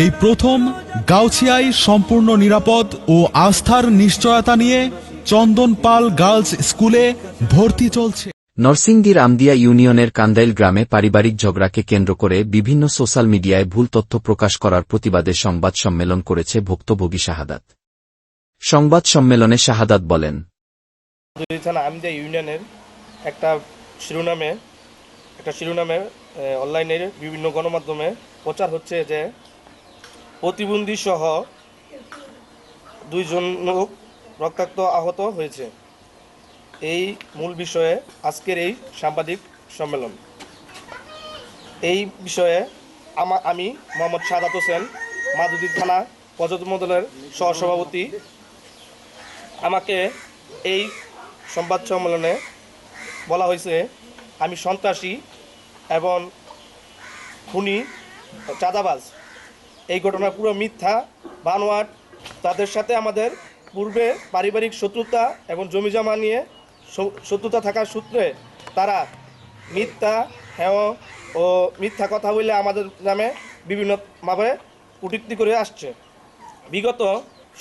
এই প্রথম গাউছিয়ায় সম্পূর্ণ নিরাপদ ও আস্থার নিশ্চয়তা নিয়ে চন্দন পাল গার্লস স্কুলে ভর্তি চলছে। নরসিংদীর আমদিয়া ইউনিয়নের কান্দাইল গ্রামে পারিবারিক ঝগড়াকে কেন্দ্র করে বিভিন্ন সোশ্যাল মিডিয়ায় ভুল তথ্য প্রকাশ করার প্রতিবাদে সংবাদ সম্মেলন করেছে ভুক্তভোগী শাহাদাত। সংবাদ সম্মেলনে শাহাদাত বলেন আমদিয়া ইউনিয়নের একটা শিরোনামে একটা শিরোনামে অনলাইনের বিভিন্ন গণমাধ্যমে প্রচার হচ্ছে যে প্রতিবন্ধী সহ দুইজন লোক রক্তাক্ত আহত হয়েছে। এই মূল বিষয়ে আজকের এই সাংবাদিক সম্মেলন। এই বিষয়ে আমা আমি মোহাম্মদ সাদাত হোসেন মাদুদি থানা পর্যটন মন্ডলের সহসভাপতি। আমাকে এই সংবাদ সম্মেলনে বলা হয়েছে, আমি সন্ত্রাসী এবং খুনি, চাঁদাবাজ। এই ঘটনা পুরো মিথ্যা, বানোয়াট, তাদের সাথে আমাদের পূর্বে পারিবারিক শত্রুতা এবং জমিজমা নিয়ে শত্রুতা থাকার সূত্রে তারা মিথ্যা, হেয় ও মিথ্যা কথা বলে আমাদের নামে বিভিন্নভাবে কটূক্তি করে আসছে। বিগত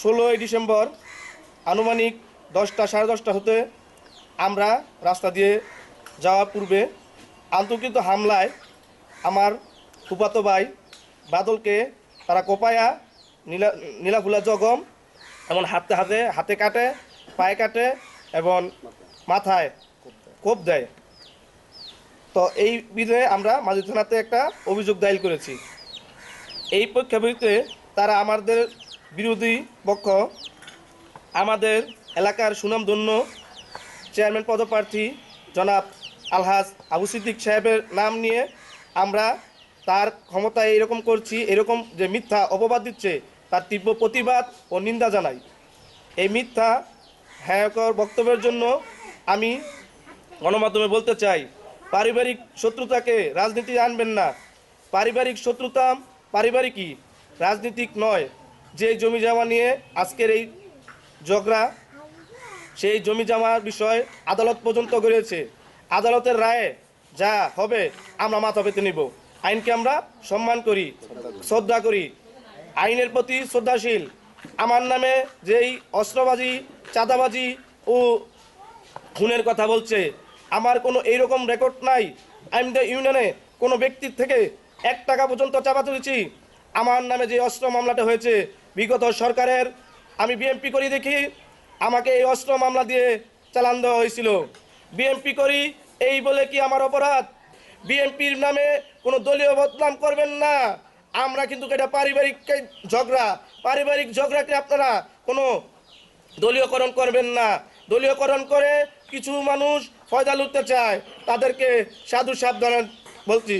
ষোলোই ডিসেম্বর আনুমানিক দশটা সাড়ে দশটা হতে আমরা রাস্তা দিয়ে যাওয়ার পূর্বে আন্তর্কিত হামলায় আমার ফুপাতো ভাই বাদলকে তারা কোপায়া, নীলা নীলাফুলা জগম, এমন হাতে হাতে হাতে কাটে, পায়ে কাটে এবং মাথায় কোপ দেয়। তো এই বিষয়ে আমরা মাঝি থানাতে একটা অভিযোগ দায়ের করেছি। এই প্রেক্ষাপটে তারা আমাদের বিরোধী পক্ষ, আমাদের এলাকার সুনামধন্য চেয়ারম্যান পদপ্রার্থী জনাব আলহাজ আবু সিদ্দিক সাহেবের নাম নিয়ে আমরা তার ক্ষমতায় এরকম করছি, এরকম যে মিথ্যা অপবাদ দিচ্ছে, তার তীব্র প্রতিবাদ ও নিন্দা জানাই। এই মিথ্যা হ্যায়কর বক্তব্যের জন্য আমি গণমাধ্যমে বলতে চাই, পারিবারিক শত্রুতাকে রাজনীতি আনবেন না। পারিবারিক শত্রুতা পারিবারিকই, রাজনীতিক নয়। যে জমি জমা নিয়ে আজকের এই ঝগড়া, সেই জমি জমার বিষয় আদালত পর্যন্ত গড়িয়েছে। আদালতের রায়ে যা হবে আমরা মাথা পেতে নিব। আইনকে আমরা সম্মান করি, শ্রদ্ধা করি। আইনের প্রতি শ্রদ্ধাশীল। আমার নামে যেই অস্ত্রবাজি, চাঁদাবাজি ও খুনের কথা বলছে, আমার কোনো এইরকম রেকর্ড নাই। আমি দ্য ইউনিয়নে কোনো ব্যক্তির থেকে এক টাকা পর্যন্ত চাপা তুলেছি। আমার নামে যে অস্ত্র মামলাটা হয়েছে, বিগত সরকারের, আমি বিএমপি করি দেখি, আমাকে এই অস্ত্র মামলা দিয়ে চালান দেওয়া হয়েছিল। বিএমপি করি, এই বলে কি আমার অপরাধ? বিএমপির নামে কোনো দলীয় বদনাম করবেন না। আমরা কিন্তু এটা পারিবারিক ঝগড়া। পারিবারিক ঝগড়াকে আপনারা কোনো দলীয়করণ করবেন না। দলীয়করণ করে কিছু মানুষ ফয়দা লুটতে চায়। তাদেরকে সাধু সাবধান বলছি।